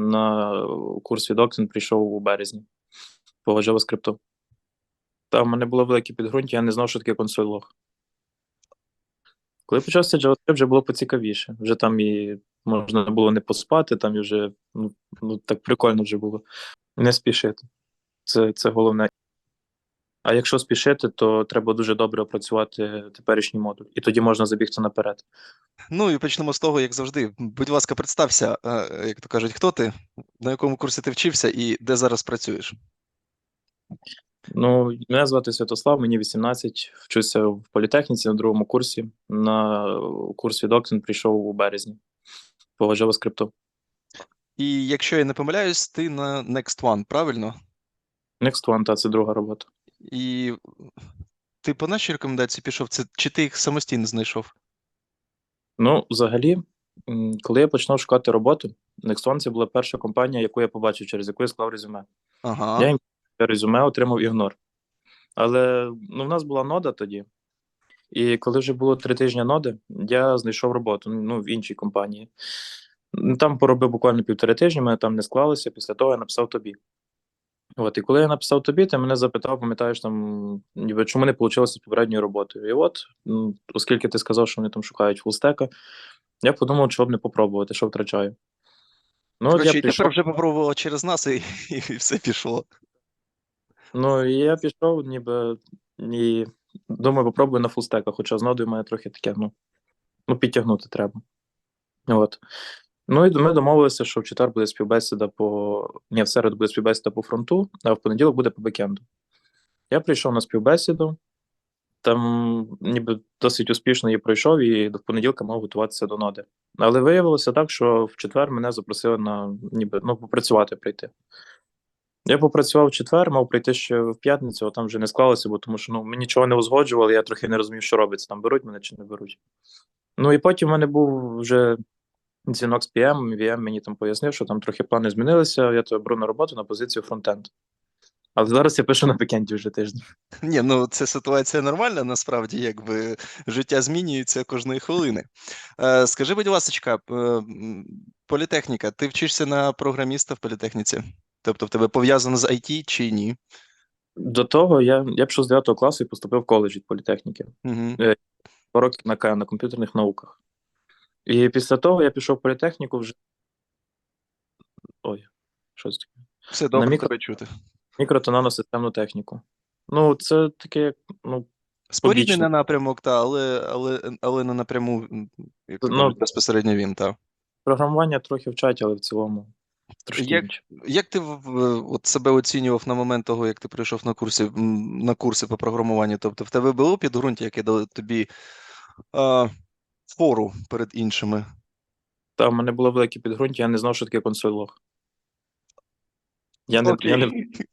на курс від Oxen прийшов у березні по JavaScript. Там в мене було велике підґрунтя, я не знав, що таке консоль лог. Коли почався JavaScript, вже було поцікавіше. Вже там і можна було не поспати, там і вже ну, ну, так прикольно вже було. Не спішити. Це, це головне. А якщо спішити, то треба дуже добре опрацювати теперішній модуль, і тоді можна забігти наперед. Ну і почнемо з того, як завжди. Будь ласка, представся, е, як то кажуть, хто ти, на якому курсі ти вчився і де зараз працюєш? Ну, мене звати Святослав, мені 18, вчуся в політехніці на другому курсі. На курс від Oxen прийшов у березні по JavaScript. І якщо я не помиляюсь, ти на Next One, правильно? Next One, та це друга робота. І ти по нашій рекомендації пішов, це чи ти їх самостійно знайшов? Ну, взагалі, коли я почав шукати роботу, Next це була перша компанія, яку я побачив, через яку я склав резюме. Ага. Я їм резюме отримав ігнор. Але ну, в нас була нода тоді. І коли вже було три тижні ноди, я знайшов роботу ну, в іншій компанії. Там поробив буквально півтори тижні, мене там не склалося. Після того я написав тобі. От, і коли я написав тобі, ти мене запитав, пам'ятаєш, там, ніби чому не вийшло з попередньою роботою. І от, оскільки ти сказав, що вони там шукають фулстека, я подумав, чого б не попробувати, що втрачаю. Ну, от я і прийшов, тепер вже попробував через нас, і, і все пішло. ну, і я пішов, ніби, і думаю, попробую на фулстека, хоча з нодою мене трохи таке, ну, ну, підтягнути треба. От. Ну і ми домовилися, що в четвер буде співбесіда по. Ні, в середу буде співбесіда по фронту, а в понеділок буде по бекенду. Я прийшов на співбесіду, там ніби досить успішно її пройшов, і до понеділка мав готуватися до ноди. Але виявилося так, що в четвер мене запросили на ніби ну, попрацювати прийти. Я попрацював в четвер, мав прийти ще в п'ятницю, а там вже не склалося, бо тому що ну, ми нічого не узгоджували, я трохи не розумів, що робиться. Там беруть мене чи не беруть. Ну і потім в мене був вже дзвінок з PM, VM мені там пояснив, що там трохи плани змінилися. Я тебе беру на роботу на позицію фронтенд. Але зараз я пишу на бекенді вже тиждень. Ні, ну це ситуація нормальна, насправді, якби життя змінюється кожної хвилини. Е, скажи, будь ласка, політехніка, ти вчишся на програміста в політехніці? Тобто в тебе пов'язано з IT чи ні? До того я, я пішов з 9 класу і поступив в коледж від політехніки. Угу. Два роки на на комп'ютерних науках. І після того я пішов в політехніку вже. Ой, що це таке? Все добре мікро- тебе чути. Мікро та наносистемну техніку. Ну, це таке, як, ну, Споріднений Побічно. напрямок, та, але, але, але не напряму, як Ну, безпосередньо він, та. програмування трохи вчать, але в цілому Як- Як ти от себе оцінював на момент того, як ти прийшов на курси, на курси по програмуванню? Тобто в тебе було підґрунтя, яке дало тобі а, фору перед іншими? Та в мене було велике підґрунтя, я не знав, що таке консоль лог. Я не, я не,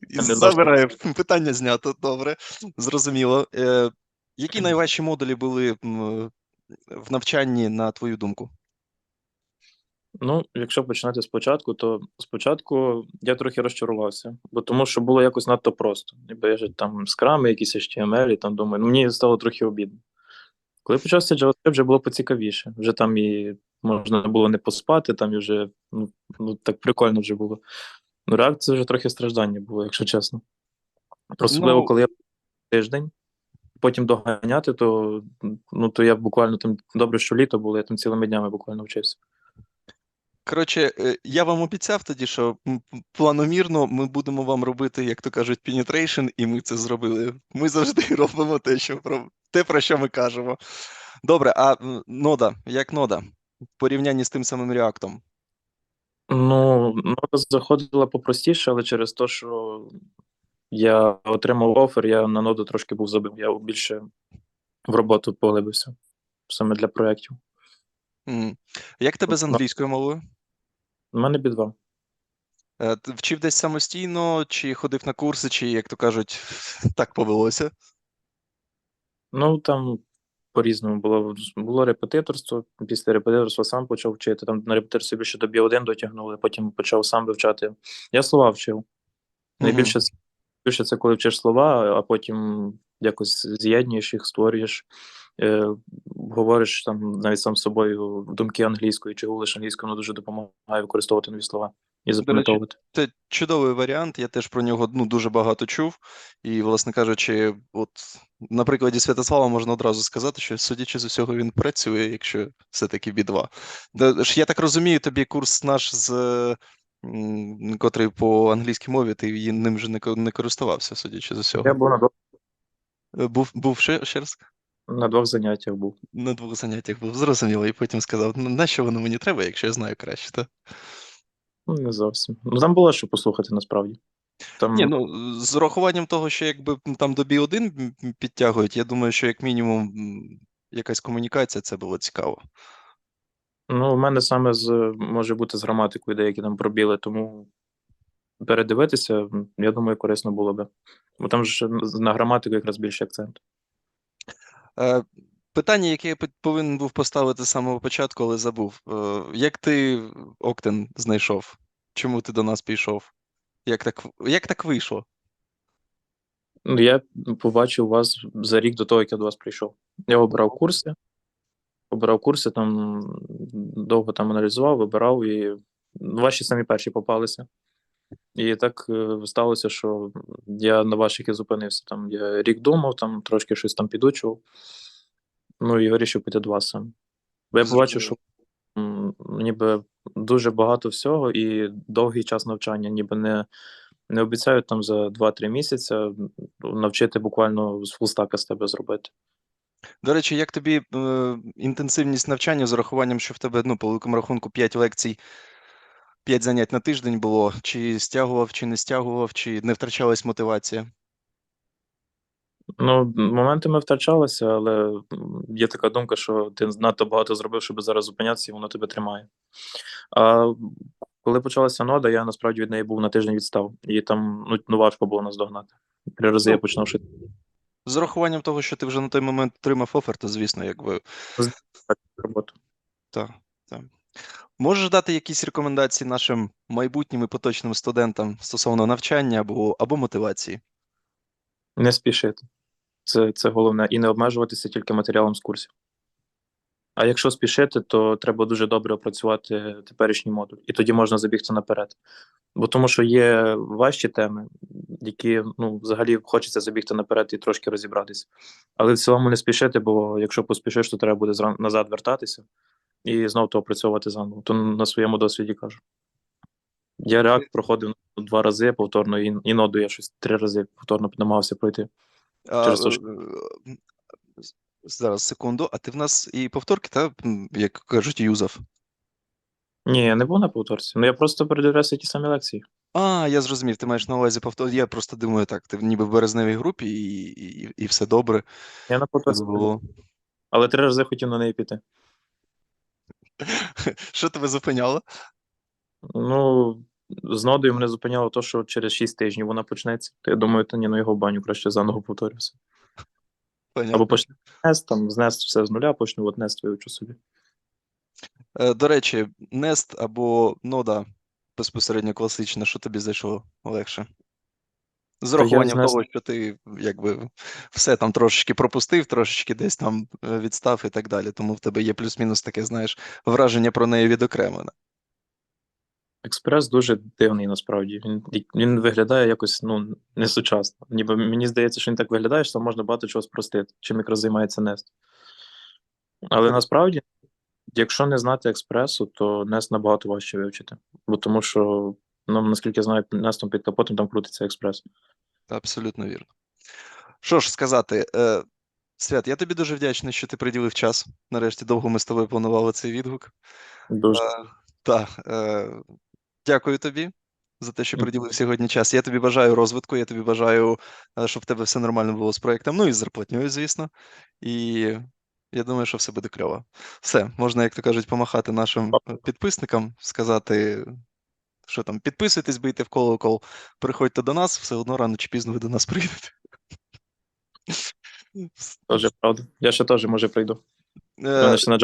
не знав, Забираю. Питання знято, добре. Зрозуміло. Е, які найважчі модулі були в навчанні, на твою думку? Ну, якщо починати спочатку, то спочатку я трохи розчарувався, бо тому що було якось надто просто. Ніби я ж там скрами, якісь HTML, і там думаю, ну мені стало трохи обідно. Коли почався JavaScript, вже було поцікавіше. Вже там і можна було не поспати, там і вже ну, ну так прикольно вже було. Ну, React це вже трохи страждання було, якщо чесно. Особливо, Ну- коли я тиждень, потім доганяти, то ну то я буквально там добре, що літо було, я там цілими днями буквально вчився. Коротше, е, я вам обіцяв тоді, що планомірно ми будемо вам робити, як то кажуть, penetration, і ми це зробили. Ми завжди робимо те, що те, про що ми кажемо. Добре, а нода, як нода, в порівнянні з тим самим реактом? Ну, нода заходила попростіше, але через те, що я отримав офер, я на ноду трошки був забив. Я більше в роботу поглибився саме для проєктів. М. Як тебе з Ну, англійською мовою? У мене бідва. Е, Вчив десь самостійно, чи ходив на курси, чи, як то кажуть, так повелося? Ну там по-різному було. Було репетиторство. Після репетиторства сам почав вчити. Там на репетиторстві більше до B1 дотягнули, потім почав сам вивчати. Я слова вчив. Найбільше більше це коли вчиш слова, а потім якось з'єднуєш їх, створюєш, е, говориш там навіть сам з собою думки англійською чи гулиш англійською, воно дуже допомагає використовувати нові слова. І запам'ятовувати. Це чудовий варіант. Я теж про нього ну, дуже багато чув. І, власне кажучи, от на прикладі Святослава можна одразу сказати, що, судячи з усього, він працює, якщо все-таки B2. Я так розумію, тобі курс наш з котрий по англійській мові, ти її- ним вже не не користувався, судячи з усього. Я був на двох, Е, Був, був ще, ще раз? на двох заняттях був. На двох заняттях був зрозуміло, і потім сказав, ну нащо воно мені треба, якщо я знаю краще, так? Ну, не зовсім. Ну там було що послухати насправді. Там, Ні, ну з урахуванням того, що якби там до B1 м, м, підтягують, я думаю, що як мінімум якась комунікація це було цікаво. ну, у мене саме з може бути з граматикою деякі там пробіли, тому передивитися, я думаю, корисно було би. Бо там ж на граматику якраз більше акцент. Питання, яке я повинен був поставити з самого початку, але забув. Е, як ти Октен знайшов? Чому ти до нас пішов? Як так, як так вийшло? Ну, Я побачив вас за рік до того, як я до вас прийшов. Я обирав курси, обирав курси, там довго там аналізував, вибирав, і ваші самі перші попалися. І так е, сталося, що я на ваших і зупинився. Там я рік думав, там трошки щось там підучував. Ну і вирішив піти до вас сам. Бо я побачив, що м, ніби дуже багато всього і довгий час навчання, ніби не, не обіцяють там за 2-3 місяці навчити буквально з фулстака з тебе зробити. До речі, як тобі е, інтенсивність навчання з урахуванням, що в тебе, ну, по великому рахунку, 5 лекцій, 5 занять на тиждень було? Чи стягував, чи не стягував, чи не втрачалась мотивація? Ну, моментами втрачалося, але є така думка, що ти надто багато зробив, щоб зараз зупинятися, і воно тебе тримає. А коли почалася нода, я насправді від неї був на тиждень відстав, і там ну, ну важко було наздогнати. Три рази я Ну, починав шити З урахуванням того, що ти вже на той момент отримав офер, то, звісно, якби роботу. так. так. Можеш дати якісь рекомендації нашим майбутнім і поточним студентам стосовно навчання або, або мотивації? Не спішити. Це, це головне. І не обмежуватися тільки матеріалом з курсів. А якщо спішити, то треба дуже добре опрацювати теперішній модуль, і тоді можна забігти наперед. Бо тому що є важчі теми, які ну, взагалі хочеться забігти наперед і трошки розібратися. Але в цілому не спішити, бо якщо поспішиш, то треба буде зран- назад вертатися і знову то опрацьовувати заново. То на своєму досвіді кажу. Я реак проходив два рази повторно, і, і ноду я щось три рази повторно намагався пройти. Через е, що- е, зараз, секунду. А ти в нас і повторки, та, як кажуть, юзав? Ні, я не був на повторці. Ну я просто передивлявся ті самі лекції. А, я зрозумів, ти маєш на увазі повтор. Я просто думаю, так, ти ніби в березневій групі і, і, і все добре. Я на повторці було. але три рази хотів на неї піти. Що тебе зупиняло? Ну, з нодою мене зупиняло те, що через 6 тижнів вона почнеться. То я думаю, та ні, ну його баню краще заново повторюся. Понятно. Або почне нест, там, з нест все з нуля, почну от нест вивчу собі. Е, До речі, Nest або нода безпосередньо класична, що тобі зайшло легше? З урахуванням того, що ти якби все там трошечки пропустив, трошечки десь там е, відстав і так далі. Тому в тебе є плюс-мінус таке, знаєш, враження про неї відокремлене. Експрес дуже дивний насправді. Він, він виглядає якось ну, несучасно. Ніби мені здається, що він так виглядає, що можна багато чого спростити, чим якраз займається Нест. Але насправді, якщо не знати експресу, то Нест набагато важче вивчити. Бо тому що, ну, наскільки я знаю, Нестом під капотом там крутиться експрес. Абсолютно вірно. Що ж сказати, е, Свят, я тобі дуже вдячний, що ти приділив час. Нарешті довго ми з тобою планували цей відгук. Дуже. Так, е, дякую тобі за те, що приділив сьогодні час. Я тобі бажаю розвитку, я тобі бажаю, е, щоб в тебе все нормально було з проєктом, ну і з зарплатньою, звісно. І я думаю, що все буде кльово. Все, можна, як то кажуть, помахати нашим е, підписникам, сказати, що там, підписуйтесь, бийте в колокол, приходьте до нас, все одно рано чи пізно ви до нас прийдете. Тоже правда. Я ще теж може прийду. Е, на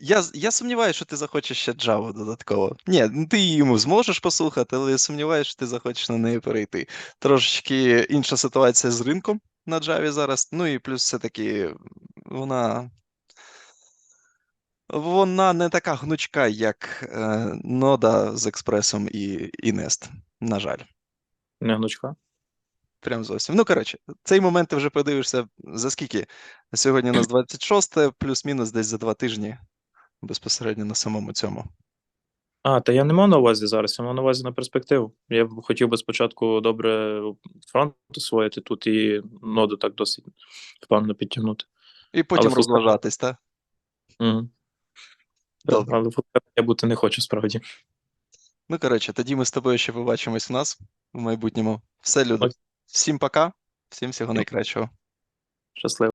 Я, я сумніваюся, що ти захочеш ще Java додатково. Ні, ну, ти йому зможеш послухати, але я сумніваюся, що ти захочеш на неї перейти. Трошечки інша ситуація з ринком на Java зараз. Ну і плюс все-таки вона. вона не така гнучка, як е, нода з експресом і, і Nest. На жаль. Не гнучка. Прям зовсім. Ну, коротше, цей момент ти вже подивишся за скільки? Сьогодні у нас 26, плюс-мінус десь за два тижні безпосередньо на самому цьому. А, та я не мав на увазі зараз, я мав на увазі на перспективу. Я б хотів би спочатку добре фронт освоїти тут і ноду так досить впевнено підтягнути. І потім фулстек- розважатись, так? Угу. Добре. Але я бути не хочу справді. Ну, коротше, тоді ми з тобою ще побачимось в нас в майбутньому. Все, люди. Всім пока, всім всього найкращого. Щасливо.